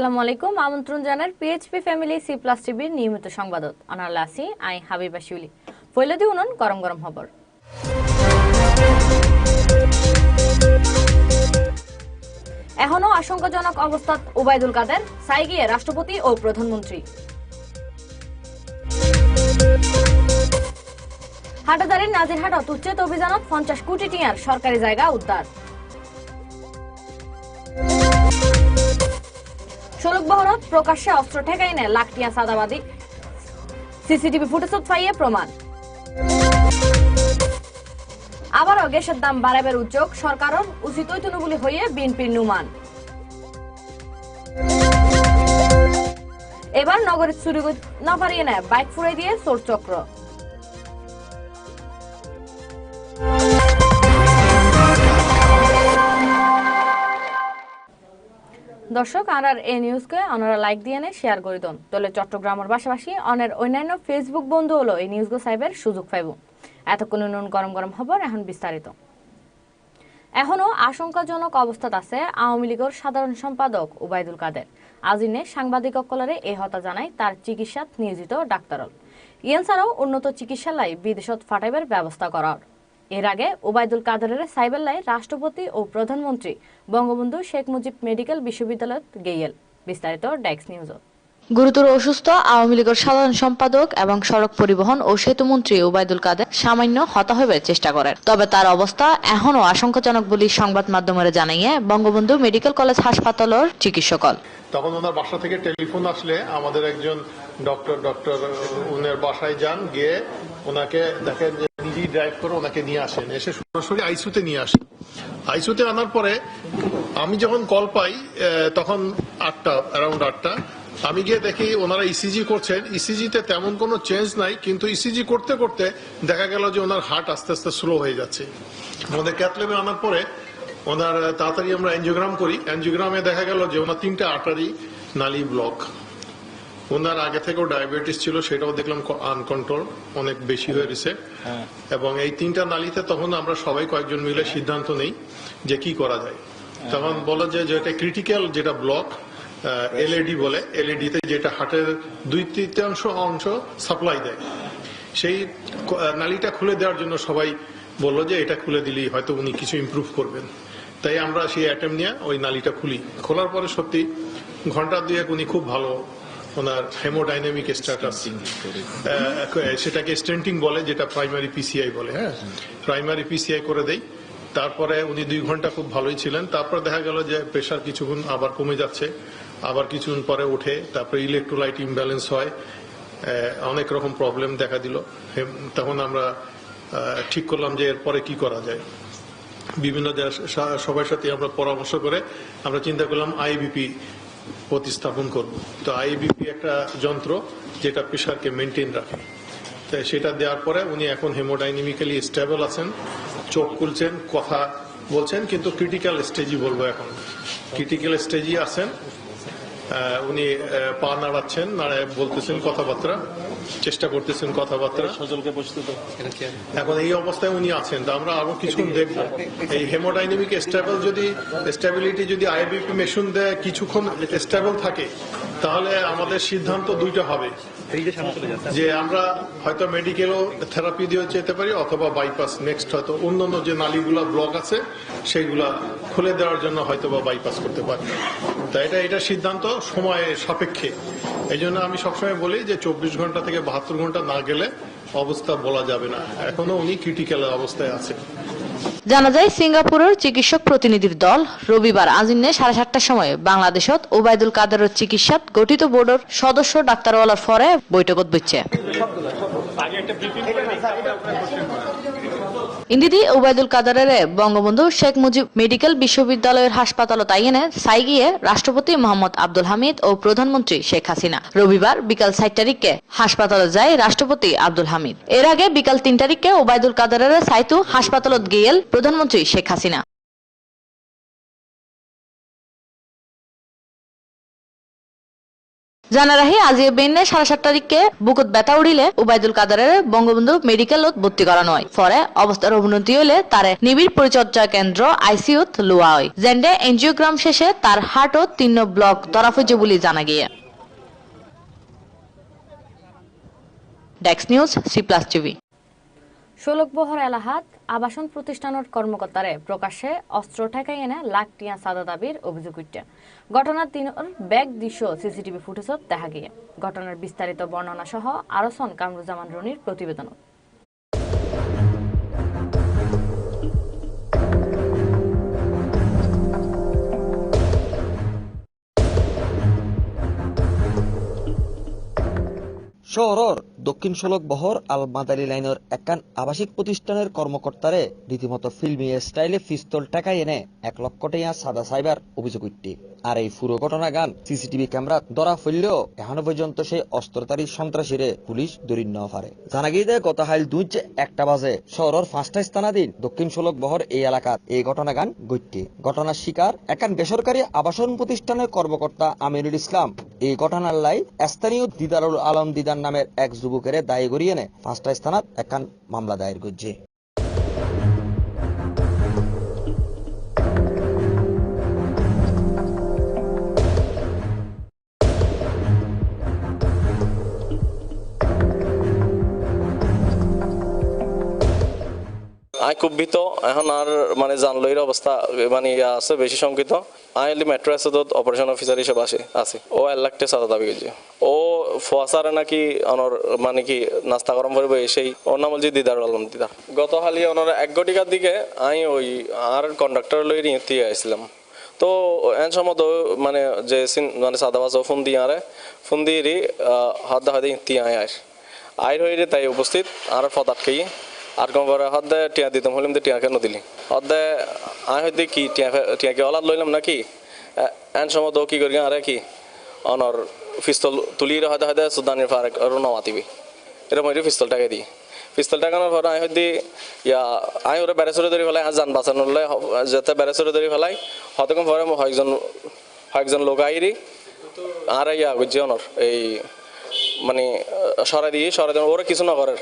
আসসালামু আলাইকুম। আমন্ত্রণ জানার পিএইচপি ফ্যামিলি সি প্লাস টিভির নিয়মিত সংবাদত। অনারলা আছি আই হাবিবা শিউলি। ফৈলদি উনন, গরম গরম খবর এখনও আশঙ্কাজনক অবস্থাত ওবায়দুল কাদের, সাইগিয়ে রাষ্ট্রপতি ও প্রধানমন্ত্রী। হাটাদারির নাজিরহাটত উচ্ছেদ অভিযানত পঞ্চাশ কোটি টিয়ার সরকারি জায়গা উদ্ধার। সড়ক বহরত, প্রকাশ্যে অস্ত্র ঠেকাই নেয় লাখটিয়া সাদাবাদী সিসিটিভি ফুটেজত পাইয়ে প্রমাণ। আবারও গ্যাসের দাম বাড়াবের উদ্যোগ সরকারের, উচিত ঐতনু বলে হইয়ে বিএনপির নুমান। এবার নগরীর চুরি না পারিয়ে নেয়, বাইক ফুরাই দিয়ে চোর চক্র দর্শক, আনার এই নিউজকে অনারা লাইক দিয়ে নে শেয়ার করে দন। তলে চট্টগ্রামের পাশাপাশি অনের অন্যান্য ফেসবুক বন্ধু হলো এই নিউজগো সাইবের সুযোগ পাইব। এতক্ষণ নুন গরম গরম খবর, এখন বিস্তারিত। এখনও আশঙ্কাজনক অবস্থাত আছে আওয়ামী লীগের সাধারণ সম্পাদক উবাইদুল কাদের। আজিনে সাংবাদিক অকলরে এই হতা জানায় তার চিকিৎসাত নিয়োজিত ডাক্তারল। ইয়েন ছাড়াও উন্নত চিকিৎসালয় বিদেশত ফাটাইবার ব্যবস্থা করার। এর আগে ওবায়দুল কাদেরের সাইবেল্লায় রাষ্ট্রপতি ও প্রধানমন্ত্রী বঙ্গবন্ধু শেখ মুজিব মেডিকেল বিশ্ববিদ্যালয় গেইয়েল বিস্তারিত ডেক্স নিউজত। গুরুতর অসুস্থ, আওয়ামী লীগের সাধারণ সম্পাদক এবং সড়ক পরিবহন ও সেতু মন্ত্রী ওবায়দুল কাদের সামান্য হতা হইবার চেষ্টা করেন। তবে তার অবস্থা এখনও আশঙ্কাজনক বলে সংবাদ মাধ্যমের জানাইয়ে বঙ্গবন্ধু মেডিকেল কলেজ হাসপাতালের চিকিৎসকল। তখন ওনার বাসা থেকে টেলিফোন আসলে আমাদের একজন ডক্টর ডক্টর উনার বাসায় যান, গিয়ে ওনাকে দেখেন যে নিজেই ড্রাইভ করে ওনাকে নিয়ে আসেন। এসে সরাসরি আইসিউতে নিয়ে আসেন। আইসিউতে আনার পরে আমি যখন কল পাই তখন আটটা অ্যারাউন্ড আটটা আমি গিয়ে দেখি ওনারা ইসিজি করছেন। ইসিজিতে তেমন কোনো চেঞ্জ নাই কিন্তু ইসিজি করতে করতে দেখা গেল যে ওনার হার্ট আস্তে আস্তে স্লো হয়ে যাচ্ছে। আমাদের ক্যাথলেবে আনার পরে ওনার তাড়াতাড়ি আমরা এনজিওগ্রাম করি। এনজিওগ্রামে দেখা গেল যে ওনার তিনটা আটারি নালি ব্লক ওনার আগে থেকেও ডায়াবেটিস ছিল সেটাও দেখলাম আনকন্ট্রোল অনেক বেশি হয়ে গেছে। এবং এই তিনটা নালিতে তখন আমরা সবাই কয়েকজন মিলে সিদ্ধান্ত নেই যে কি করা যায়। তখন বলা যায় যে এটা ক্রিটিক্যাল যেটা ব্লক এলইডি বলে। এলইডি তে যেটা হাটের দুই তৃতীয়াংশ অংশ সাপ্লাই দেয়। সেই নালিটা খুলে দেওয়ার জন্য সবাই বলল যে এটা খুলে দিলেই হয়তো উনি কিছু ইমপ্রুভ করবেন। তাই আমরা সেই অ্যাটেম নিয়ে ওই নালিটা খুলি। খোলার পরে সত্যি ঘণ্টা দুয়েক উনি খুব ভালো ওনার হেমোডাইনামিক স্ট্যাটাস সেটাকে স্টেন্টিং বলে যেটা প্রাইমারি পিসিআই বলে হ্যাঁ? প্রাইমারি পিসিআই করে দেই। তারপরে উনি দুই ঘণ্টা খুব ভালোই ছিলেন। তারপর দেখা গেল যে প্রেশার কিছুক্ষণ আবার কমে যাচ্ছে। আবার কিছুক্ষণ পরে ওঠে তারপরে ইলেকট্রোলাইট ইমব্যালেন্স হয়। অনেক রকম প্রবলেম দেখা দিল। তখন আমরা ঠিক করলাম যে এরপরে কি করা যায়। বিভিন্ন দেশ- সবার সাথে আমরা পরামর্শ করে আমরা চিন্তা করলাম আইবিপি প্রতিস্থাপন করব। তো আইবিপি একটা যন্ত্র যেটা প্রেশারকে মেনটেন রাখে। তো সেটা দেওয়ার পরে উনি এখন হেমোডাইনামিক্যালি স্টেবল আছেন, চোখ খুলছেন, কথা বলছেন, কিন্তু ক্রিটিক্যাল স্টেজই বলব এখন। ক্রিটিক্যাল স্টেজই আছেন উনি পা নাড়াচ্ছেন নাড়ায় বলতেছেন কথাবার্তা চেষ্টা করতেছেন কথাবার্তা। সজলকে বসতে তো এখন এই অবস্থায় উনি আছেন তা আমরা আরও কিছুক্ষণ দেখব। এই হেমোডাইনামিক স্টেবল যদি স্টেবিলিটি যদি আইবিপি মেশিন দেয় কিছুক্ষণ স্টেবল থাকে তাহলে আমাদের সিদ্ধান্ত দুইটা হবে। যে আমরা হয়তো মেডিকেলও থেরাপি দিয়ে যেতে পারি, অথবা বাইপাস নেক্সট হয়তো অন্যান্য যে নালীগুলা ব্লক আছে, সেইগুলা খুলে দেওয়ার জন্য হয়তো বা বাইপাস করতে পারি। তা এটা এটা সিদ্ধান্ত সময়ের সাপেক্ষে। এই জন্য আমি সবসময় বলি যে চব্বিশ ঘণ্টা থেকে বাহাত্তর ঘণ্টা না গেলে অবস্থা বলা যাবে না। এখনও উনি ক্রিটিক্যাল অবস্থায় আছে জানা যায় সিঙ্গাপুরের চিকিৎসক প্রতিনিধির দল রবিবার আজিনে সাড়ে সাতটার সময় বাংলাদেশত ওবায়দুল কাদেরের চিকিৎসা গঠিত বোর্ডের সদস্য ডাক্তারওয়ালার ফরে বৈঠকত বইছে। ইন্দিদি, ওবায়দুল কাদারের বঙ্গবন্ধু শেখ মুজিব মেডিকেল বিশ্ববিদ্যালয়ের হাসপাতাল তাইনে সাই গিয়ে রাষ্ট্রপতি মোহাম্মদ আব্দুল হামিদ ও প্রধানমন্ত্রী শেখ হাসিনা। রবিবার বিকাল সাত তারিখে হাসপাতালে যায় রাষ্ট্রপতি আব্দুল হামিদ। এর আগে বিকাল তিন তারিখে ওবায়দুল কাদারের সাইতু হাসপাতালত গিয়েল প্রধানমন্ত্রী শেখ হাসিনা। জানা রাহি, আজি বেন্নে সাড়ে সাত তারিখে বুকুত ব্যথা উড়িলে উবাইদুল কাদারের বঙ্গবন্ধু মেডিকেলত ভর্তি করানো হয়। পরে অবস্থার অবনতি হলে তার নিবিড় পরিচর্যা কেন্দ্র আইসিইউত লোয়া হয়। জেন্ডে এনজিওগ্রাম শেষে তার হার্টও তিন ব্লক ধরা হয়েছে বলে জানা গিয়ে। ডেক্স নিউজ, সি প্লাস টিভি। ষোলকবহর এলাহাত আবাসন প্রতিষ্ঠানের কর্মকর্তারে প্রকাশ্যে অস্ত্র ঠেকাই এনে লাখ টিয়া সাদা দাবির অভিযোগ উঠছে। ঘটনার তিন ব্যাগ দৃশ্য সিসিটিভি ফুটেজত দেখা গিয়ে। ঘটনার বিস্তারিত বর্ণনা সহ আরসন কামরুজ্জামান রনির প্রতিবেদন শহরের দক্ষিণ সড়ক বহর আল মাদারি লাইনের একান আবাসিক প্রতিষ্ঠানের কর্মকর্তারে রীতিমতো ফিল্মি স্টাইলে পিস্তল টাকা এনে এক লক্ষ টাকা সাদা সাইবার অভিযোগ উঠতে আর এই পুরো ঘটনা গান সিসিটিভি ক্যামেরা ধরা ফেললেও এখনও পর্যন্ত সেই অস্ত্রধারী সন্ত্রাসীরে পুলিশ দরিন পারে জানা গিয়ে গত হাইল দুই একটা বাজে শহরের পাঁচটা স্থানাধীন দক্ষিণ সড়ক বহর এই এলাকাত এই ঘটনা গান ঘটতে ঘটনার শিকার একান বেসরকারি আবাসন প্রতিষ্ঠানের কর্মকর্তা আমিনুল ইসলাম। এই ঘটনার লাই স্থানীয় দিদারুল আলম দিদার নামের এক যুবকের দায়ী করিয়ে নে পাঁচটা স্থানত একান মামলা দায়ের করছে। আমি খুব ভীত, এখন আর মানে জানলইর অবস্থা মানে আছে, বেশি শঙ্কিত। আমি এলি মেট্রো তো অপারেশন অফিসার হিসেবে আসে, আছি। ও এক লাখ টাকা দাবি করছে। ও ফোয়াসারে নাকি অনর মানে কি, নাস্তা গরম করবে সেই, ওর নাম বলছি দিদার আলম, দিদার। গত হালি অনর এক গটিকার দিকে আমি ওই আর কন্ডাক্টর লই দিয়ে আসছিলাম। তো এন সময় মানে যে সিন- মানে সাদা বাস ফোন দিয়ে আরে ফোন দিয়ে হাত দা হাতে ইতি আয় আয়। আইর হয়ে তাই উপস্থিত, আর ফদাতকেই আর কম করে, হদ্দে টিয়া দিতাম হলিম তো টিয়া কেন দিলি? হদ্দে আয় হইতে কি টিয়া টিয়া কে অলাদ লইলাম নাকি? এন সময় তো কি করি আরে কি? অনর পিস্তল তুলি হয়তো হয়তো সুদানির ফারেক আর নওয়াতিবি এরকম হইতে পিস্তলটাকে দিই পিস্তল টাকানোর পর আমি হইতে ইয়া, আমি ওরা বেড়াচুরে ধরে ফেলাই, আর যান বাঁচানোর লাই যাতে বেড়াচুরে ধরে ফেলাই হতকম পরে কয়েকজন কয়েকজন লোক আইরি, আর ইয়া, বুঝছি অনর, এই মানে সরাই দিয়ে সরাই দিয়ে ওরা কিছু না করার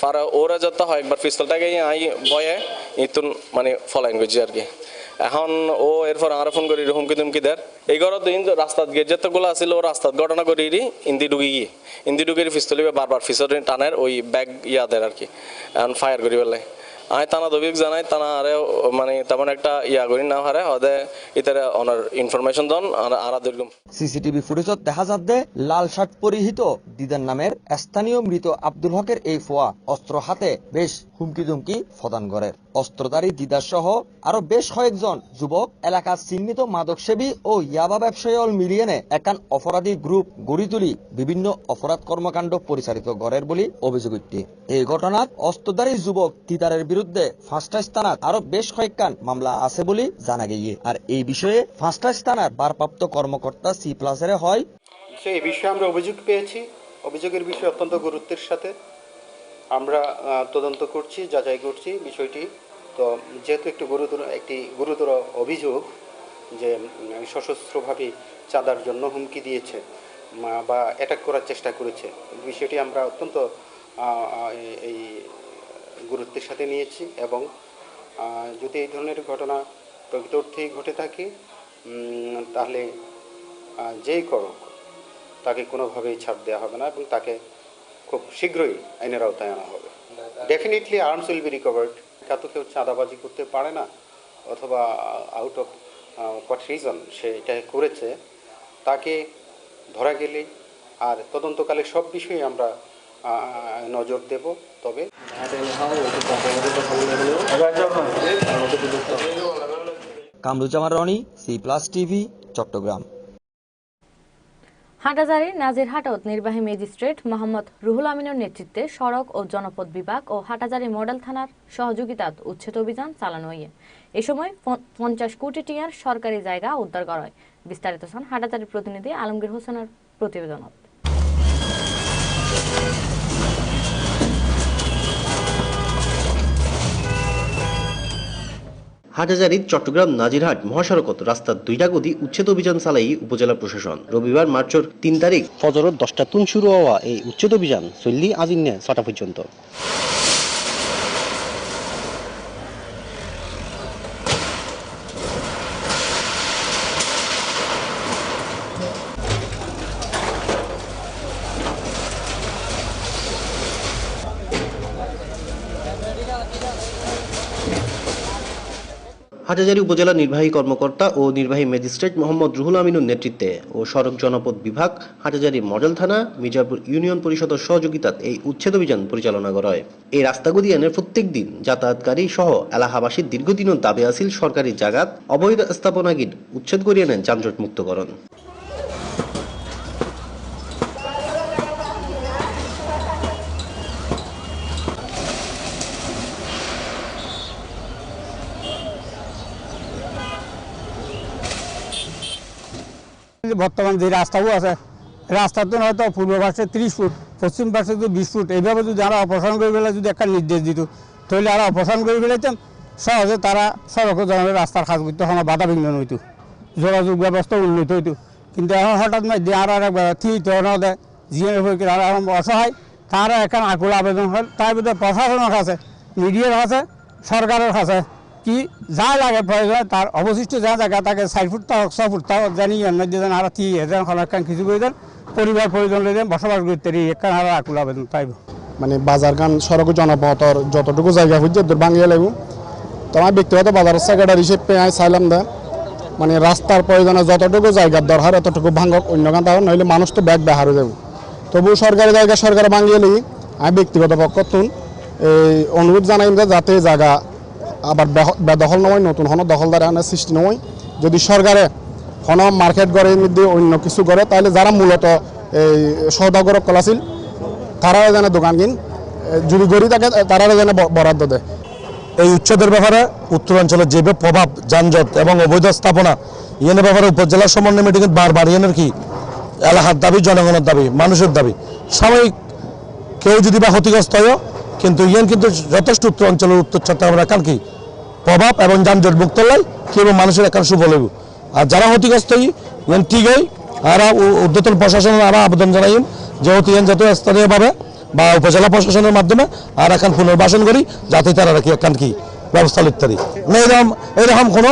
ফারা, ওরা যত হয়, একবার পিস্তলটাকে আই ভয়ে ইতুন মানে ফলাইন করছি আর কি। এখন ও এরপর আর ফোন করি হুমকি তুমকি দেয় এই ঘরত দিন রাস্তাত গেট যতগুলো আছিল, ও রাস্তাত ঘটনা করি রি, ইন্দি ডুগি গিয়ে। ইন্দি ডুগি পিস্তলি বারবার পিস্তল টানের ওই ব্যাগ ইয়াদের আর কি। এখন ফায়ার করি পেলাই আমি তানা দবিক জানাই, তানা আরে মানে তেমন একটা ইয়া করি না, হারে, হদে ইতারে ইনফরমেশন দন, আর সিসিটিভি দেখা যাচ্ছে লাল শার্ট পরিহিত দিদার নামের স্থানীয় মৃত আব্দুল হকের এই ফোয়া অস্ত্র হাতে বেশ হুমকি দুমকি প্রদান করে। অস্ত্রধারী দিদার সহ আরও বেশ কয়েকজন যুবক এলাকার চিহ্নিত মাদক সেবী ও ইয়াবা ব্যবসায়ী মিলিয়ে একান অপরাধী গ্রুপ গড়ি তুলি বিভিন্ন অপরাধ কর্মকাণ্ড পরিচালিত গড়ের বলে অভিযোগ এই ঘটনাত অস্ত্রধারী যুবক দিদারের বিরুদ্ধে ফাঁসটা স্থানাত আরও বেশ কয়েকখান মামলা আছে বলে জানা গিয়ে। আর এই বিষয়ে ফাঁসটা স্থানার ভারপ্রাপ্ত কর্মকর্তা সি প্লাসের হয়। এই বিষয়ে আমরা অভিযোগ পেয়েছি। অভিযোগের বিষয়ে অত্যন্ত গুরুত্বের সাথে। আমরা তদন্ত করছি, যাচাই করছি বিষয়টি। তো যেহেতু একটু গুরুতর, একটি গুরুতর অভিযোগ যে সশস্ত্রভাবে চাঁদার জন্য হুমকি দিয়েছে বা অ্যাটাক করার চেষ্টা করেছে, বিষয়টি আমরা অত্যন্ত এই গুরুত্বের সাথে নিয়েছি এবং যদি এই ধরনের ঘটনা প্রকৃত অর্থেই ঘটে থাকে তাহলে যেই করুক, তাকে কোনোভাবেই ছাড় দেওয়া হবে না এবং তাকে খুব শীঘ্রই আইনের আওতায় আনা হবে। Definitely arms will be recovered এত কেউ চাঁদাবাজি করতে পারে না, অথবা আউট অফ হোয়াট রিজন সে এটা করেছে, তাকে ধরা গেলে আর তদন্তকালে সব বিষয়ে আমরা নজর দেব তবে Kamruzzaman Roni C plus TV Chattogram. হাটাজারির নাজিরহাটত নির্বাহী ম্যাজিস্ট্রেট মোহাম্মদ রুহুল আমিনের নেতৃত্বে সড়ক ও জনপদ বিভাগ ও হাটাজারি মডেল থানার সহযোগিতাত উচ্ছেদ অভিযান চালানো হয়ে এ সময় পঞ্চাশ কোটি টিয়ার সরকারি জায়গা উদ্ধার করা হয়। বিস্তারিত হন হাটাজারির প্রতিনিধি আলমগীর হোসেনের প্রতিবেদনত। হাটহাজারীর চট্টগ্রাম, নাজিরহাট, মহাসড়কত রাস্তার দুইটা গতি উচ্ছেদ অভিযান চালাই উপজেলা প্রশাসন। রবিবার মার্চের তিন তারিখ। ফজরত দশটা তুন শুরু হওয়া এই উচ্ছেদ অভিযান চললি আজিন্নে ছটা পর্যন্ত। হাটহাজারী উপজেলা নির্বাহী কর্মকর্তা ও নির্বাহী ম্যাজিস্ট্রেট মোহাম্মদ রুহুল আমিনুর নেতৃত্বে ও সড়ক জনপদ বিভাগ হাটহাজারী মডেল থানা, মির্জাপুর ইউনিয়ন পরিষদের সহযোগিতাত এই উচ্ছেদ অভিযান পরিচালনা করা হয়। এই রাস্তাগুদিয়ানের প্রত্যেক দিন যাতায়াতকারী সহ এলাহাবাসীর দীর্ঘদিনের দাবি আছিল সরকারি জাগাত, অবৈধ স্থাপনাগির উচ্ছেদ করিয়ে নেন যানজট মুক্তকরণ। বর্তমান যে রাস্তাও আছে রাস্তার তো হয়তো পূর্ব পাশে ত্রিশ ফুট, পশ্চিম পাশে যদি বিশ ফুট, এইভাবে যদি আমরা অপসারণ করে ফেলে, যদি একটা নির্দেশ দিত, তাহলে আমরা অপসারণ করে ফেলাইতাম সহজে তারা সড়ক ধরনের রাস্তার কাজ করতে কোনো বাধা বিঘ্ন হইতো যোগাযোগ ব্যবস্থা উন্নত হইতো। কিন্তু এখন হঠাৎ না দিয়ে আর একবার না দেয় জিএনএফ আর অসহায়, তারা এখন আকুল আবেদন হয়। তার ভিতরে প্রশাসনের কাছে মিডিয়ার কাছে সরকারের কাছে কি, যা লাগে প্রয়োজন তার অবশিষ্ট যা জায়গা তাকে ষাট ফুট তাও ছ ফুট তাও জানি যেন আর থি এজন খান কিছু দেন পরিবার প্রয়োজন লই দেন বসবাস করতে রি এখান আর আকুল আবেদন তাইব মানে বাজার গান সড়ক জনপথর যতটুকু জায়গা হচ্ছে দূর ভাঙিয়ে লাগব। তো আমার ব্যক্তিগত বাজার সেক্রেটারি হিসেবে আমি চাইলাম দা। মানে রাস্তার প্রয়োজনে যতটুকু জায়গার দরকার এতটুকু ভাঙক, অন্য গান তাও নইলে মানুষ তো ব্যাগ বেহারে যাব। তবু সরকারি জায়গা সরকারে ভাঙিয়ে লাগি আমি ব্যক্তিগত পক্ষতুন এই অনুরোধ জানাইম যে যাতে জায়গা আবার বেদখল নয়, নতুন হন, দখলদার আনার সৃষ্টি নয়। যদি সরকারে হন, মার্কেট গড়ে মধ্যে অন্য কিছু করে তাহলে যারা মূলত এই সৌদাগরক কলাছিল তারাও যেন দোকান কিন। যদি গড়ি থাকে তারাও যেন বরাদ্দ দেয়। এই উচ্ছেদের ব্যাপারে উত্তরাঞ্চলের যে প্রভাব, যানজট এবং অবৈধ স্থাপনা, ইয়েনের ব্যাপারে উপজেলা সমন্বয় মিটিং বারবার ইয়েনের কি? এলাকার দাবি, জনগণের দাবি, মানুষের দাবি। সাময়িক কেউ যদি বা ক্ষতিগ্রস্ত হয় কিন্তু ইয়েন কিন্তু যথেষ্ট উত্তর অঞ্চলের উত্তর চট্টগ্রামের একান কি প্রভাব এবং যানজট মুক্ত লাই কি এবং মানুষের একান শুভ লইব আর যারা ক্ষতিগ্রস্ত ইয়েন ঠিক হই, আর উদ্যতন প্রশাসনের আরও আবেদন জানাইম, যেহেতু ইয়েন যত স্থানীয়ভাবে বা উপজেলা প্রশাসনের মাধ্যমে আর এখন পুনর্বাসন করি, যাতে তারা রাখি একান কি ব্যবস্থা লিখতে এরকম কোনো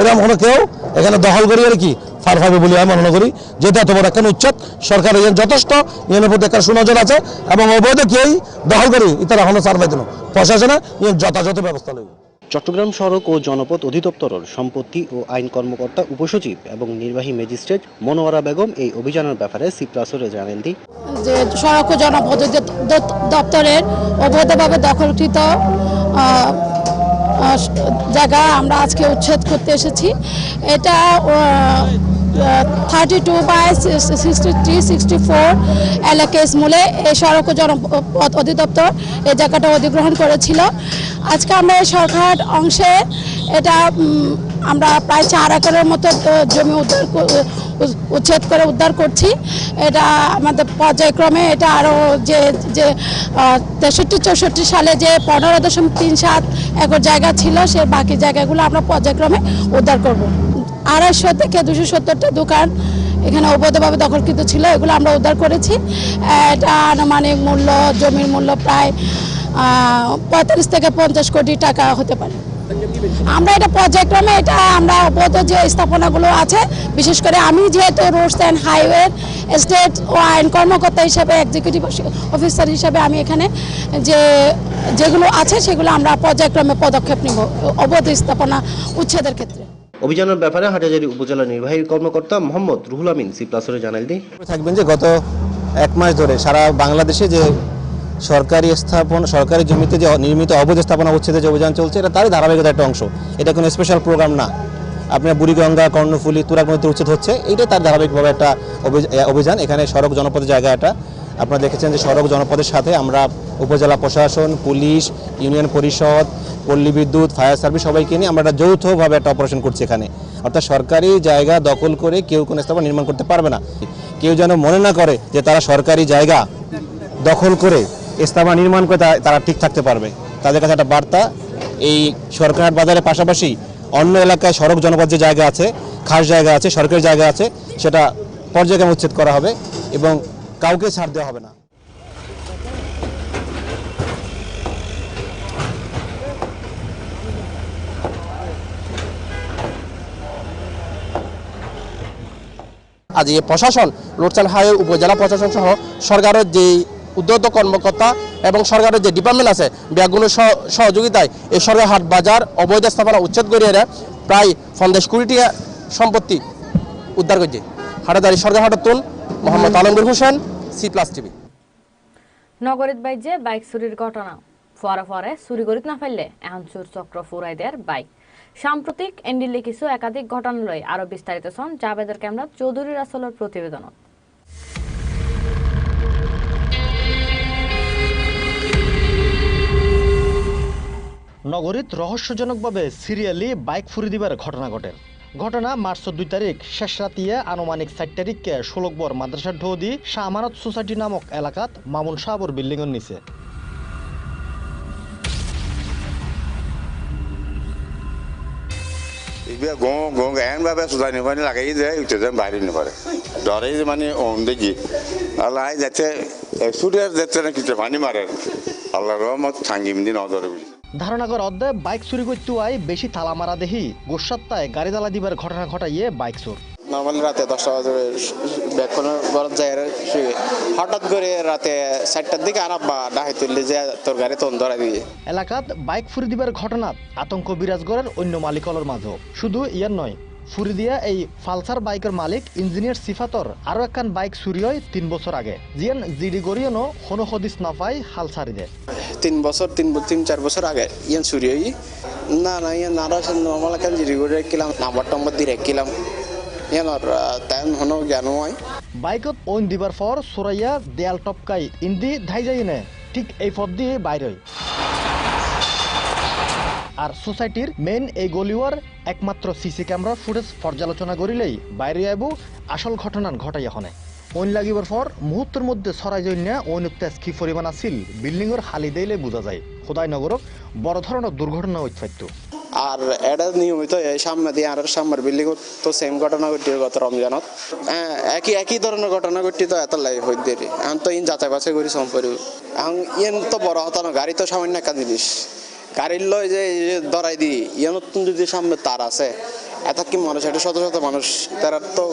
এরকম কোনো কেউ এখানে দখল করি আর কি ফার হবে বলে আমি মনে করি। যেটা তোমার এখন উচ্ছেদ সরকার এখানে যথেষ্ট নিয়মের প্রতি একটা সুনজর আছে এবং অবৈধ কেউই দখল করি ইতার এখনও ছাড় পাইতে না প্রশাসনে ইয়ে যথাযথ ব্যবস্থা নেব। চট্টগ্রাম সড়ক ও জনপথ অধিদপ্তরের সম্পত্তি ও আইন কর্মকর্তা উপসচিব এবং নির্বাহী ম্যাজিস্ট্রেট মনোয়ারা বেগম এই অভিযানের ব্যাপারে সিপ্রাসরে জানেন দি। যে সড়ক ও জনপদ দপ্তরের অবৈধভাবে দখলকৃত জায়গা আমরা আজকে উচ্ছেদ করতে এসেছি। এটা thirty two by sixty three sixty four এলাকেস মূলে এই সড়ক জনপথ অধিদপ্তর এই জায়গাটা অধিগ্রহণ করেছিল। আজকে আমরা এই সরকার অংশে এটা আমরা প্রায় চার একরের মতো জমি উদ্ধার উচ্ছেদ করে উদ্ধার করছি। এটা আমাদের পর্যায়ক্রমে এটা আরও যে যে তেষট্টি, চৌষট্টি সালে যে পনেরো দশমিক তিন সাত একর জায়গা ছিল, সে বাকি জায়গাগুলো আমরা পর্যায়ক্রমে উদ্ধার করব। আড়াইশো থেকে দুশো সত্তরটা দোকান এখানে অবৈধভাবে দখলকৃত ছিল, এগুলো আমরা উদ্ধার করেছি। এটা আনুমানিক মূল্য, জমির মূল্য প্রায় পঁয়তাল্লিশ থেকে পঞ্চাশ কোটি টাকা হতে পারে। আমরা এটা পর্যায়ক্রমে এটা আমরা অবৈধ যে স্থাপনাগুলো আছে, বিশেষ করে আমি যেহেতু রোডস অ্যান্ড হাইওয়ে স্টেট ও আইন কর্মকর্তা হিসাবে এক্সিকিউটিভ অফিসার হিসাবে আমি এখানে যে, যেগুলো আছে, সেগুলো আমরা পর্যায়ক্রমে পদক্ষেপ নিব, অবৈধ স্থাপনা উচ্ছেদের ক্ষেত্রে। অভিযানের ব্যাপারে হাটহাজারী উপজেলা নির্বাহী কর্মকর্তা মোহাম্মদ রুহুল আমিন সিপ্রাসরে জানাল দি থাকবেন যে গত এক মাস ধরে সারা বাংলাদেশে যে সরকারি স্থাপন, সরকারি জমিতে যে নির্মিত অবৈধ স্থাপনা উচ্ছেদের যে অভিযান চলছে, এটা তারই ধারাবাহিকতা একটা অংশ। এটা কোনো স্পেশাল প্রোগ্রাম না। আপনার বুড়িগঙ্গা, কর্ণফুলি, তুরাগ নদীতে উচ্ছেদ হচ্ছে, এইটাই তার ধারাবাহিকভাবে একটা অভি- অভিযান। এখানে সড়ক জনপদের জায়গা এটা। আপনারা দেখেছেন যে সড়ক জনপদের সাথে আমরা উপজেলা প্রশাসন, পুলিশ, ইউনিয়ন পরিষদ, পল্লী বিদ্যুৎ, ফায়ার সার্ভিস সবাইকে নিয়ে আমরা যৌথভাবে একটা অপারেশন করছি এখানে। অর্থাৎ সরকারি জায়গা দখল করে কেউ কোনো স্থাপনা নির্মাণ করতে পারবে না। কেউ যেন মনে না করে যে তারা সরকারি জায়গা দখল করে স্থাপনা নির্মাণ করে তারা ঠিক থাকতে পারবে। তাদের কাছে একটা বার্তা, এই সরকার বাজারের পাশাপাশি অন্য এলাকায় সড়ক জনপদ যে জায়গা আছে, খাস জায়গা আছে, সরকারি জায়গা আছে, সেটা পর্যায়ক্রমে উচ্ছেদ করা হবে এবং কাউকে ছাড় দেওয়া হবে না। আজ এই প্রশাসন লোটচাল হাইওয়ে উপজেলা প্রশাসন সহ সরকারের যে উদ্যত কর্মকর্তা এবং সরকারের যে ডিপার্টমেন্ট আছে ব্যাগুলোর সহ- সহযোগিতায় এই সরকার হাট বাজার অবৈধ স্থাপনা উচ্ছেদ করিয়ে প্রায় পঞ্চাশ কোটি টাকা সম্পত্তি উদ্ধার করছে। হাটাদারি সরকার হাটাতুন Mohammad Alamgir Hossain C plus TV নগরীত বাইজে বাইক চুরির ঘটনা। ফরে ফরে চুরি করিত না পারলে এখন চোর চক্র ফুরাই দেয়ার বাইক। সাম্প্রতিক এন্ডিলে কিছু একাধিক ঘটনা লই আরও বিস্তারিত ছন জাবেদের ক্যামেরা চৌধুরী রাসলের প্রতিবেদনত। নগরীত রহস্যজনকভাবে সিরিয়ালি বাইক ফুরি দিবার ঘটনা ঘটে। ঘটনা মার্চ দুই তারিখ। শেষ রাতিয়ে আনুমানিক চার তারিখকে ষোলকবর মাদ্রাসার ঢৌদি শাহ আমানত সোসাইটি নামক এলাকাত মামুন সাহাবর বিল্ডিংয়ের নিচে। ইবিয়া গো গো এন ভাবে সুদাই নিবানি উঠে মানে ওম দেখি আল্লাহ যাচ্ছে সুরিয়ার যাচ্ছে না কিছু পানি মারে আল্লাহ রহমত থাঙ্গিম দিন অদরে বুঝি ধারণা কর অর্ধে বাইক চুরি করতে আই বেশি তালা মারা দেহি। গোসাত্তায় গাড়ি দালা দিবার ঘটনা ঘটাইয়ে বাইক চোর নর্মালি রাতে দশটা বাজে ব্যাক কোনো গরম যায় শুয়ে। হঠাৎ করে রাতে চারটার দিকে আনাব্বা ডাহাই তুললে যে তোর গাড়ি তখন ধরা দিয়ে এলাকাত বাইক ফুরি দিবার ঘটনাত আতঙ্ক বিরাজ করার অন্য মালিকলর মাঝে শুধু ইয়ার নয় ফুরি দিয়া এই ফালসার বাইকের মালিক ইঞ্জিনিয়ার সিফাতর আরও একখান বাইক চুরি হয় তিন বছর আগে। জিয়ান জিডি গরিয়নো কোনো হদিস না পাই হাল ছাড়ি দেয়। তিন বছর তিন তিন চার বছর আগে ইয়ান চুরি হই। না না ইয়ান নারা নর্মাল এখন জিরি করে রাখিলাম নাম্বার টাম্বার দিয়ে রাখিলাম ইয়ান আর তাই হনো জ্ঞান হয় বাইকত ওইন দিবার পর সোরাইয়া দেয়াল টপকাই ইন্দি ধাই যাই নে? ঠিক এই পথ দিয়ে বাইর আর সোসাইটির মেইন এই গলিওয়ার একমাত্র সিসি ক্যামেরা ফুটেজ পর্যালোচনা করিলেই বাইরে আইব আসল ঘটনান ঘটাই হনে। ওইন লাগিবার পর মুহূর্তের মধ্যে সরাই জন্য ওইন তেজ কি পরিমাণ আছিল, বিল্ডিংয়ের হালি দিলে বোঝা যায়। খোদাই নগরক বড় ধরনের দুর্ঘটনা উৎপাদ্য আর এটা নিয়মিত এই সামনে দিয়ে আর সামনের বিল্ডিং তো সেম ঘটনা ঘটি গত রমজানত। হ্যাঁ, একই একই ধরনের ঘটনা ঘটি তো এত লাই হই দেরি। এখন তো ইন যাচাই বাছাই করি সম্পরি এখন ইয়েন তো বড় হতো না গাড়ি তো সামান্য একটা জিনিস। গাড়ির লয় যে ধরাই দিই ইয়ে নতুন যদি সামনে তার আছে এত কি মানুষ একটা শত শত মানুষ তার তো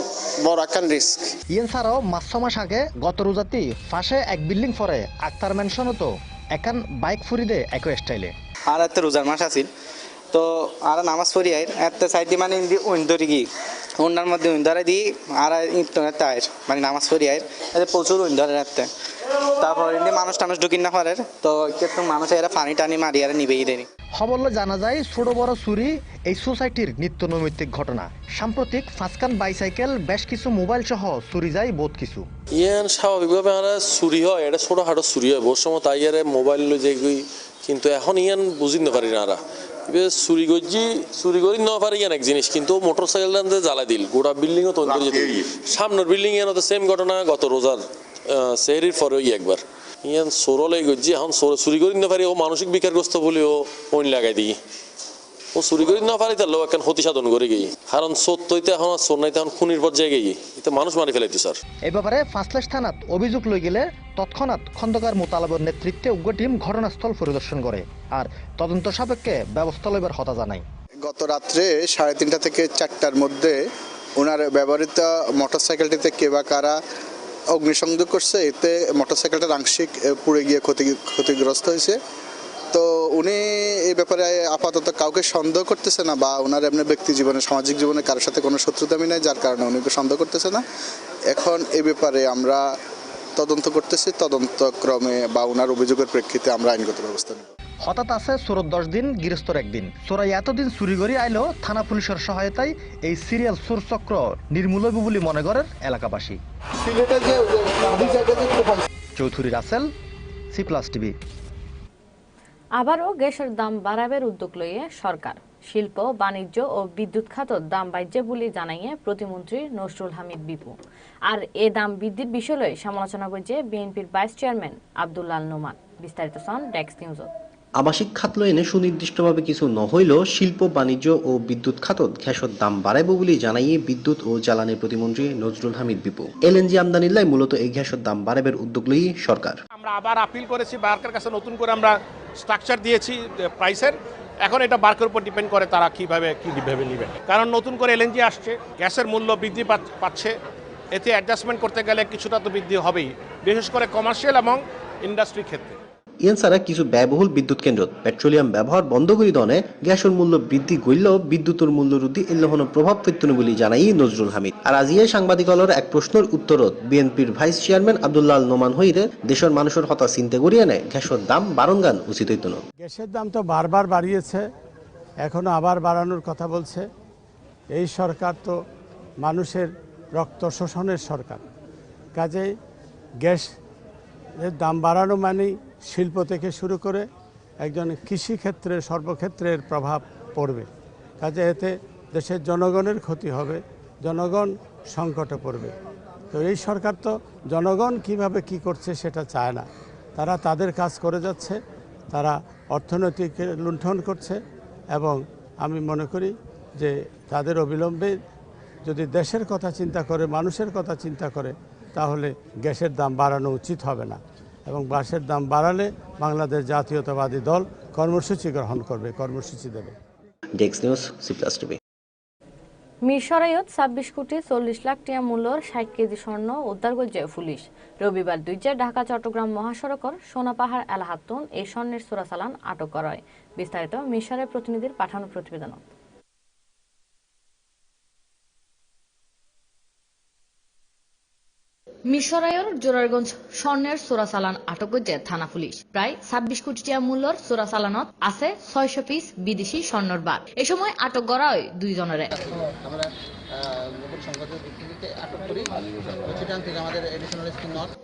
বড় একখান রিস্ক ইয়েন ছাড়াও মাস মাস আগে গত রোজাতি পাশে এক বিল্ডিং পরে আক্তার মেনশনও তো একান বাইক ফুরি দে একই স্টাইলে আর এত রোজার মাস আছিল। তো আর নামাজ পড়ি আই এত সাইডে মানে ইন্দি কি। ওনার মধ্যে ওইন ধরে দিই আর ইন্টারনেট আয়ের মানে নামাজ পড়ি আয়ের এতে প্রচুর ওইন ধরে রাখতে তারপর ইন্দি মানুষ টানুষ ঢুকিন না পারে তো কিন্তু মানুষ এরা পানি টানি মারি আর নিবেই দেরি। খবরলে জানা যায় ছোট বড় চুরি এই সোসাইটির নিত্য নৈমিত্তিক ঘটনা। সাম্প্রতিক ফাঁসকান বাইসাইকেল বেশ কিছু মোবাইল সহ চুরি যায় বোধ কিছু। ইয়ান স্বাভাবিকভাবে আমরা চুরি হয় এটা ছোটখাটো চুরি হয়। বহু সময় তাই ইয়ারে মোবাইল লই যাই কিন্তু এখন ইয়ান বুঝি না পারি না চুরি করছি চুরি করি না পারি ইয়ান এক জিনিস কিন্তু মোটর জ্বালা দিল। গোটা বিল্ডিংও ও তৈরি করে সামনের বিল্ডিং সেম ঘটনা গত রোজার সেহরির পরে একবার ইয়ান সরলে গজি এখন সর- চুরি করি না পারি ও মানসিক বিকারগ্রস্ত বলে ও ওইন লাগাই দিই। ও চুরি করি না পারি তার লোক এখন ক্ষতি সাধন করে গেই। কারণ সত্যইতে এখন আর সোর নাইতে এখন খুনির পর্যায়ে গেই। এতে মানুষ মারি ফেলাইতে স্যার। এই ব্যাপারে ফাঁসলেশ থানাত অভিযোগ লই গেলে তৎক্ষণাৎ খন্দকার মোতালাবের নেতৃত্বে উগ্র টিম ঘটনাস্থল পরিদর্শন করে আর তদন্ত সাপেক্ষে ব্যবস্থা লইবার হতা জানায় গত রাত্রে সাড়ে তিনটা থেকে চারটার মধ্যে ওনার ব্যবহৃত মোটরসাইকেলটিতে কে বা কারা অগ্নিসংযোগ করছে এতে মোটরসাইকেলটা আংশিক পুড়ে গিয়ে ক্ষতি ক্ষতিগ্রস্ত হয়েছে। তো উনি এই ব্যাপারে আপাতত কাউকে সন্দেহ করতেছে না বা ওনার এমনি ব্যক্তি জীবনে সামাজিক জীবনে কারোর সাথে কোনো শত্রুতামি নেই যার কারণে উনিকে সন্দেহ করতেছে না। এখন এ ব্যাপারে আমরা তদন্ত করতেছি তদন্তক্রমে বা ওনার অভিযোগের প্রেক্ষিতে আমরা আইনগত ব্যবস্থা নেব। হঠাৎ আছে চোরত দশ দিন গৃহস্থর একদিন। চোরাই এতদিন চুরি করে আইলো থানা পুলিশের সহায়তায় এই সিরিয়াল চোর চক্র নির্মূল হইব বলে মনে করেন এলাকাবাসী। Chowdhury Rasel C plus TV. আবারও গ্যাসের দাম বাড়াবের উদ্যোগ লইয়ে সরকার। শিল্প, বাণিজ্য ও বিদ্যুৎ খাতত দাম বাড়ছে বলে জানাইয়ে প্রতিমন্ত্রী নসরুল হামিদ বিপু। আর এ দাম বৃদ্ধির বিষয় লই সমালোচনা করছে বিএনপির ভাইস চেয়ারম্যান আব্দুল্লাল নোমান। বিস্তারিত সন ডেক্স নিউজত আবাসিক খাত এনে সুনির্দিষ্টভাবে কিছু নহইলেও শিল্প, বাণিজ্য ও বিদ্যুৎ খাতত গ্যাসের দাম বাড়াইব বলে জানাইয়ে বিদ্যুৎ ও জ্বালানি প্রতিমন্ত্রী নজরুল হামিদ বিপু। এলএনজি আমদানির লাই মূলত এই গ্যাসের দাম বাড়াবের উদ্যোগ লই সরকার। আমরা আবার আপিল করেছি, বার্কের কাছে নতুন করে আমরা স্ট্রাকচার দিয়েছি প্রাইসের এখন এটা বার্কের উপর ডিপেন্ড করে তারা কীভাবে কীভাবে নেবে। কারণ নতুন করে এলএনজি আসছে, গ্যাসের মূল্য বৃদ্ধি পাচ- পাচ্ছে। এতে অ্যাডজাস্টমেন্ট করতে গেলে কিছুটা তো বৃদ্ধি হবেই, বিশেষ করে কমার্শিয়াল এবং ইন্ডাস্ট্রির ক্ষেত্রে। ইয়ান ছাড়া কিছু ব্যয়বহুল বিদ্যুৎ কেন্দ্র। পেট্রোলিয়াম ব্যবহার বন্ধ করে দনে গ্যাসের মূল্য বৃদ্ধি করলেও বিদ্যুতের মূল্য বৃদ্ধি এল্লহন প্রভাব ফেত্তন বলে জানাই নজরুল হামিদ। আর আজিয়ে সাংবাদিকলর এক প্রশ্নের উত্তরত বিএনপির ভাইস চেয়ারম্যান আব্দুল্লাহ নোমান হইরে দেশের মানুষের হতা চিন্তা করিয়ে নেয়, গ্যাসের দাম বারণ গান উচিত হইত না। গ্যাসের দাম তো বারবার বাড়িয়েছে, এখনও আবার বাড়ানোর কথা বলছে। এই সরকার তো মানুষের রক্ত শোষণের সরকার। কাজেই গ্যাস দাম বাড়ানো মানেই শিল্প থেকে শুরু করে একজন কৃষিক্ষেত্রে সর্বক্ষেত্রের প্রভাব পড়বে। কাজে এতে দেশের জনগণের ক্ষতি হবে, জনগণ সংকটে পড়বে। তো এই সরকার তো জনগণ কীভাবে কি করছে সেটা চায় না। তারা তাদের কাজ করে যাচ্ছে, তারা অর্থনৈতিক লুণ্ঠন করছে এবং আমি মনে করি যে তাদের অবিলম্বে যদি দেশের কথা চিন্তা করে, মানুষের কথা চিন্তা করে, তাহলে গ্যাসের দাম বাড়ানো উচিত হবে না। এবং গ্যাসের দাম বাড়ালে বাংলাদেশ জাতীয়তাবাদী দল কর্মসূচি গ্রহণ করবে কর্মসূচি দেবে। ডেক্স নিউজ সি প্লাস টিভি মিরসরাইয়ত ছাব্বিশ কোটি চল্লিশ লাখ টাকা মূল্যর ষাট কেজি স্বর্ণ উদ্ধার করছে পুলিশ। রবিবার দুইজে ঢাকা চট্টগ্রাম মহাসড়কর সোনাপাহাড় এলাহাতুন এই স্বর্ণের চোরাচালান আটক করা হয় বিস্তারিত মিরসরাই প্রতিনিধির পাঠানো প্রতিবেদন মিশরাইয়ের জোরারগঞ্জ স্বর্ণের চোরাচালান আটক করছে থানা পুলিশ। প্রায় ছাব্বিশ কোটি টাকা মূল্যর চোরাচালানত আছে ছয়শো পিস বিদেশি স্বর্ণর বার এ সময় আটক করা হয় দুইজনের।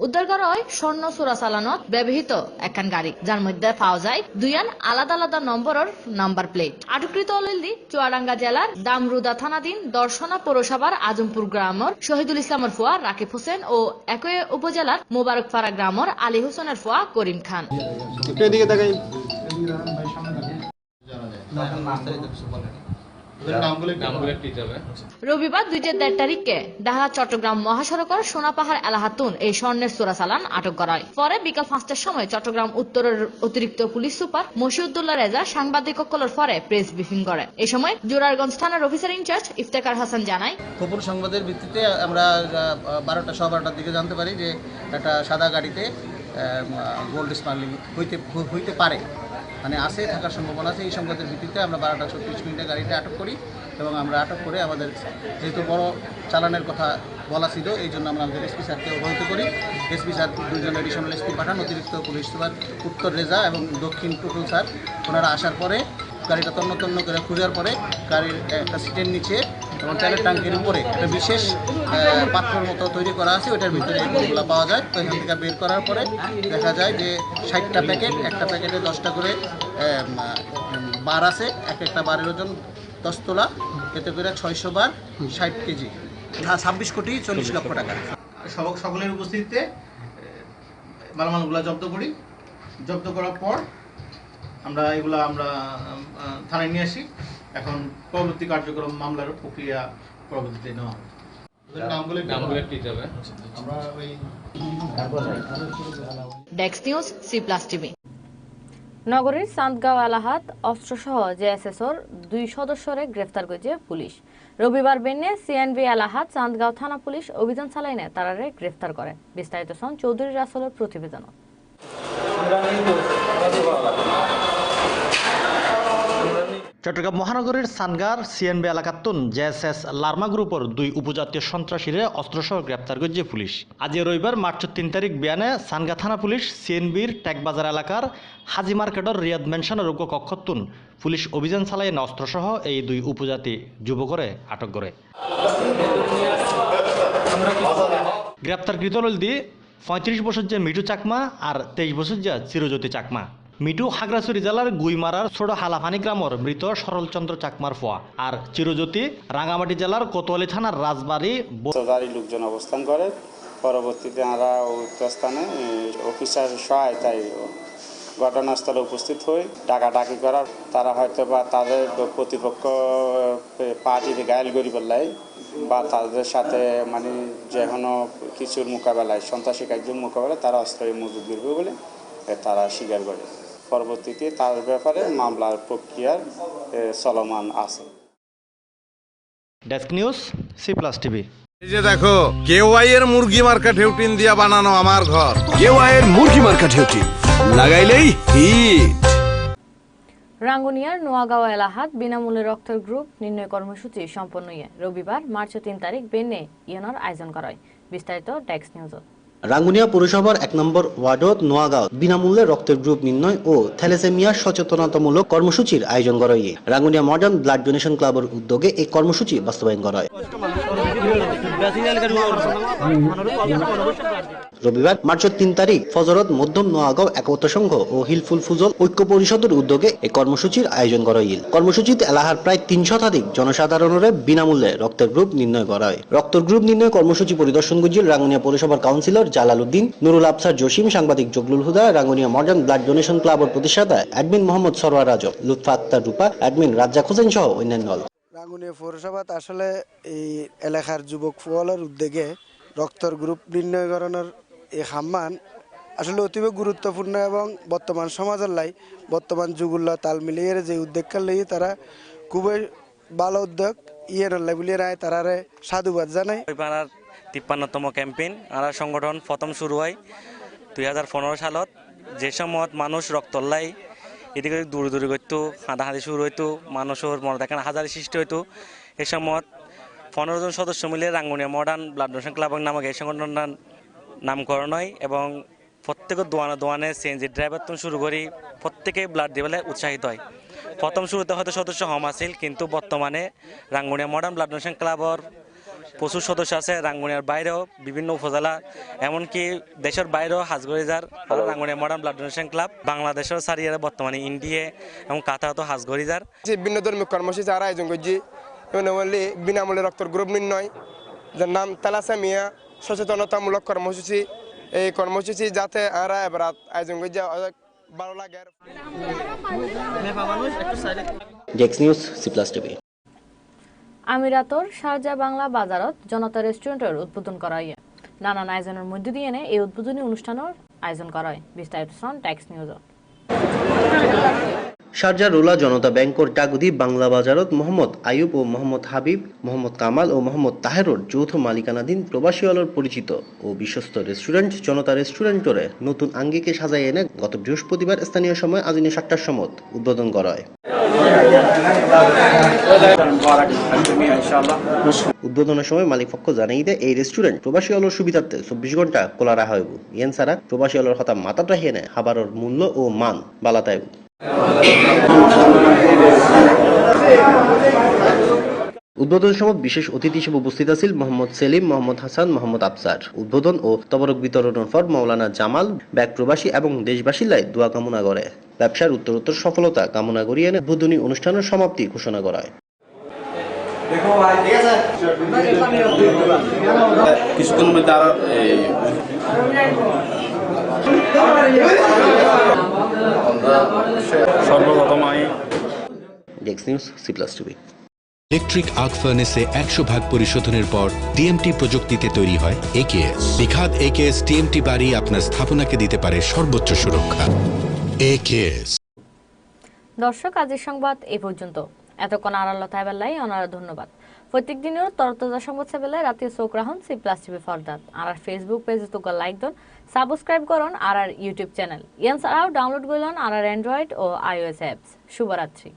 উদ্ধার করা হয় স্বর্ণ চোরাচালানত ব্যবহৃত একখান গাড়ি। যার মধ্যে পাওয়া যায় দুইয়ান আলাদা আলাদা নম্বরের নাম্বার প্লেট। আটকৃত অলদি চুয়াডাঙ্গা জেলার দামরুদা থানাধীন দর্শনা পৌরসভার আজমপুর গ্রামের শহীদুল ইসলামের ফুয়া রাকিব হোসেন ও একই উপজেলার মোবারকপাড়া গ্রামের আলী হোসেনের ফোয়া করিম খান। এদিকে দেখাই। রবিবার দুইটা দেড় তারিখে ঢাকা চট্টগ্রাম মহাসড়কের সোনাপাহাড় এলাহাতুন এই স্বর্ণের চোরাচালান আটক করা হয়। পরে বিকাল পাঁচটার সময় চট্টগ্রাম উত্তরের অতিরিক্ত পুলিশ সুপার মশিউদ্দুল্লাহ রেজা সাংবাদিকসকলের পরে প্রেস ব্রিফিং করে। এ সময় জোরারগঞ্জ থানার অফিসার ইনচার্জ ইফতেখার হাসান জানায় গোপন সংবাদের ভিত্তিতে আমরা বারোটা সব বারোটার দিকে জানতে পারি যে একটা সাদা গাড়িতে গোল্ড স্মাগলিং হইতে হইতে পারে। মানে আসে, থাকার সম্ভাবনা আছে। এই সংবাদের ভিত্তিতে আমরা বারোটা ছত্রিশ মিনিটে গাড়িটা আটক করি এবং আমরা আটক করে আমাদের যেহেতু বড় চালানের কথা বলা ছিল, এই জন্য আমরা আমাদের এসপি স্যারকে অবহিত করি। এসপি স্যার দুজন এডিশনাল এসপি পাঠান, অতিরিক্ত পুলিশ সুপার উত্তর রেজা এবং দক্ষিণ টুটুল স্যার। ওনারা আসার পরে গাড়িটা তন্ন তন্ন করে খোঁজার পরে গাড়ির একটা সিটের নিচে এবং তেলের ট্যাঙ্কের উপরে একটা বিশেষ পাত্রের মতো তৈরি করা আছে, ওইটার ভিতরে এগুলো পাওয়া যায়। তো এখান থেকে বের করার পরে দেখা যায় যে ষাটটা প্যাকেট, একটা প্যাকেটে দশটা করে বার আছে। এক একটা বারের ওজন দশ তোলা এতে করে ছয়শো বার ষাট কেজি। ছাব্বিশ কোটি চল্লিশ লক্ষ টাকা। সব সকলের উপস্থিতিতে মালামালগুলো জব্দ করি। জব্দ করার পর আমরা এগুলা আমরা থানায় নিয়ে আসি। এখন পরবর্তী কার্যক্রম মামলার প্রক্রিয়া পরবর্তীতে নেওয়া হবে। আমরা ওই ডেক্স নিউজ সি প্লাস টিভি। নগরীর চাঁদগাঁও এলাহাত অস্ত্রসহ জেএসএসর দুই সদস্যরে গ্রেফতার করেছে পুলিশ। রবিবার বেন্নে সিএনবি এলাহাত চাঁদগাঁও থানা পুলিশ অভিযান চালাইনে তারারে গ্রেফতার করে। বিস্তারিত সন চৌধুরী রাসলের প্রতিবেদন চট্টগ্রাম মহানগরীর সানগার সিএনবি এলাকাতুন জেএসএস লার্মা গ্রুপের দুই উপজাতীয় সন্ত্রাসীরে অস্ত্রসহ গ্রেপ্তার করছে পুলিশ। আজ রবিবার, মার্চ তিন তারিখ বিয়ানে সানগা থানা পুলিশ সিএনবির ট্যাগবাজার এলাকার হাজি মার্কেটর রিয়াদ মেনশনের রোগ্য কক্ষতুন পুলিশ অভিযান চালাই অস্ত্রসহ এই দুই উপজাতি যুবকরে আটক করে। গ্রেপ্তারকৃত ললদি পঁয়ত্রিশ বছর যে মিঠু চাকমা আর তেইশ বছর যে চিরজ্যোতি চাকমা। মিঠু হাগরাছড়ি জেলার গুইমারার ছোট হালাফানি গ্রামের মৃত সরলচন্দ্র চাকমার ফোয়া। আর চিরজ্যোতি রাঙামাটি জেলার কোতোয়ালি থানার রাজবাড়ি গাড়ি লোকজন অবস্থান করে। পরবর্তীতে আমরা উক্ত স্থানে অফিসার সহায়তায় ঘটনাস্থলে উপস্থিত হই। ডাকাডাকি করার তারা হয়তো বা তাদের প্রতিপক্ষ পার্টিতে গায়েল করি পেলাই বা তাদের সাথে মানে যে কোনো কিছুর মোকাবেলায় সন্ত্রাসী কার্যের মোকাবেলায় তারা অস্ত্র মজুদ করবে বলে তারা স্বীকার করে। পরবর্তীতে তার ব্যাপারে মামলার প্রক্রিয়ার চলমান আছে। Desk news C plus TV. এই যে দেখো কেওয়াই এর মুরগি মার্কা ঢেউটিন দিয়া বানানো আমার ঘর। কেওয়াইয়ের মুরগি মার্কা ঢেউটি লাগাইলেই হিট। রাঙ্গুনিয়ার নোয়াগাঁও এলাহাত বিনামূল্যে রক্তের গ্রুপ নির্ণয় কর্মসূচি সম্পন্ন ইয়ে রবিবার মার্চ তিন তারিখ বেনে ইয়নর আয়োজন করা হয়। বিস্তারিত ডেক্স নিউজত রাঙ্গুনিয়া পৌরসভার এক নম্বর ওয়ার্ডত নোয়াগাঁও বিনামূল্যে রক্তের গ্রুপ নির্ণয় ও থ্যালেসেমিয়া সচেতনতামূলক কর্মসূচির আয়োজন করা হয় রাঙ্গুনিয়া মডার্ন ব্লাড ডোনেশন ক্লাবের উদ্যোগে এই কর্মসূচি বাস্তবায়ন করা হয় রবিবার, মার্চের তিন তারিখ, ফজরত, মধ্যম, নোয়াগাঁও একতা সংঘ ও হিলফুল ফুজল ঐক্য পরিষদের উদ্যোগে এই কর্মসূচির আয়োজন করা হইল কর্মসূচিতে এলাহার প্রায় তিন শতাধিক জনসাধারণের বিনামূল্যে রক্তের গ্রুপ নির্ণয় করা হয়। রক্তের গ্রুপ নির্ণয় কর্মসূচি পরিদর্শন করছিল রাঙ্গুনিয়া পৌরসভার কাউন্সিলর জালাল উদ্দিন, নুরুল আফসার জসিম, সাংবাদিক Joglul Huda, Rangunia modern blood donation ক্লাবের প্রতিষ্ঠাতা অ্যাডমিন মোহাম্মদ সরওয়ার রাজব লুৎফা আক্তার রূপা, অ্যাডমিন রাজ্জাক হোসেন সহ অন্যান্য রাঙ্গুনিয়া পৌরসভাত আসলে এই এলাকার যুবক ফুয়ালের উদ্যোগে রক্তর গ্রুপ নির্ণয়করণের এই সম্মান আসলে অতীব গুরুত্বপূর্ণ এবং বর্তমান সমাজের লাই বর্তমান যুগুল্লা তাল মিলিয়ে যে উদ্যোগকার লই তারা খুবই ভালো উদ্যোগ ইয়ে নল্লাই বলিয়ে রায়, তারারে সাধুবাদ জানাই তিপ্পান্নতম ক্যাম্পেইন, আর সংগঠন প্রথম শুরু হয় দুই হাজার পনেরো সালত। যে সময়ত মানুষ রক্তল্লাই এদিকে দূরে দূরে করতো হাঁটাহাঁটি শুরু হইতো মানুষের মনে দেখেন হাজারি সৃষ্টি হইতো। এ সময়ত পনেরো জন সদস্য মিলে Rangunia modern blood donation club নামক এই সংগঠনটার নামকরণ হয় এবং প্রত্যেকের দোয়ানে দোয়ানে সিএনজি ড্রাইভার তো শুরু করি প্রত্যেকে ব্লাড দিবেলে উৎসাহিত হয়। প্রথম শুরুতে হয়তো সদস্য হম আছিল কিন্তু বর্তমানে রাঙ্গুনিয়া মডার্ন ব্লাড ডোনেশন ক্লাবর প্রচুর সদস্য আছে রাঙ্গুনিয়ার বাইরেও বিভিন্ন উপজেলা এমনকি দেশের বাইরেও হাজগরিজার Rangunia modern blood donation club বাংলাদেশের সারিয়ারে বর্তমানে ইন্ডিয়া এবং কাতারতো হাজগরিজার। যে ভিন্ন ধর্মীয় কর্মসূচি আর আয়োজন করছি বললি বিনামূল্যে রক্তর গ্রুপ নির্ণয় যার নাম তালাসামিয়া সচেতনতামূলক কর্মসূচি। এই কর্মসূচি যাতে আমরা এবার আয়োজন করছি ভালো লাগে। আর ডেক্স নিউজ সি প্লাস টিভি আমিরাতর শারজা বাংলা বাজারত জনতা রেস্টুরেন্টের উদ্বোধন করা হয় নানান আয়োজনের মধ্য দিয়ে এনে এই উদ্বোধনী অনুষ্ঠানের আয়োজন করা হয় বিস্তারিত সন ট্যাক্স নিউজত শারজা রোলা জনতা ব্যাংকর ডাগুদি বাংলা বাজারত মোহাম্মদ আয়ুব ও মোহাম্মদ হাবিব, মোহাম্মদ কামাল ও মোহাম্মদ তাহেরর যৌথ মালিকানাধীন প্রবাসী অলর পরিচিত ও বিশ্বস্ত রেস্টুরেন্ট জনতা রেস্টুরেন্টরে নতুন আঙ্গিকে সাজাই এনে গত বৃহস্পতিবার স্থানীয় সময় আদিনে সাতটার সময় উদ্বোধন করা হয় উদ্বোধনের সময় মালিক পক্ষ জানাই দেয়, এই রেস্টুরেন্ট প্রবাসী অলর সুবিধার্থে চব্বিশ ঘণ্টা খোলা রাখা হইব। ইয়েন ছাড়া প্রবাসী অলর হতা মাথাটা হেনে খাবারের মূল্য ও মান বালাতাইব উদ্বোধন সময় বিশেষ অতিথি হিসেবে উপস্থিত আছেন মোহাম্মদ সেলিম, মোহাম্মদ হাসান, মোহাম্মদ আফসার উদ্বোধন ও তবরক বিতরণের পর মাওলানা জামাল ব্যাগ প্রবাসী এবং দেশবাসীর লাই দোয়া কামনা করে। ব্যবসার উত্তরোত্তর সফলতা কামনা করিয়ে এনে উদ্বোধনী অনুষ্ঠানের সমাপ্তি ঘোষণা করা হয় কিছুক্ষণের মধ্যে আরও সর্বপ্রথম আমি ডেক্স news C plus TV electric arc ফার্নেসে একশো ভাগ পরিশোধনের পর টিএমটি প্রযুক্তিতে তৈরি হয় একেএস বিখাত একেএস টিএমটি বাড়ি আপনার স্থাপনাকে দিতে পারে সর্বোচ্চ সুরক্ষা। দর্শক আজের সংবাদ এ পর্যন্ত। এতক্ষণ আড়াল্লা তাইবেলাই অনারা ধন্যবাদ। প্রত্যেক দিনের তরতাজা সংবাদ সেবেলায় রাতে চোখ রাখুন সি প্লাস টিভি ফরদাত। আর ফেসবুক পেজে তো লাইক দন সাবস্ক্রাইব করুন আর আর ইউটিউব চ্যানেল ইয়ান ছাড়াও ডাউনলোড করুন আর আর অ্যান্ড্রয়েড ও আইওএস অ্যাপস শুভরাত্রি।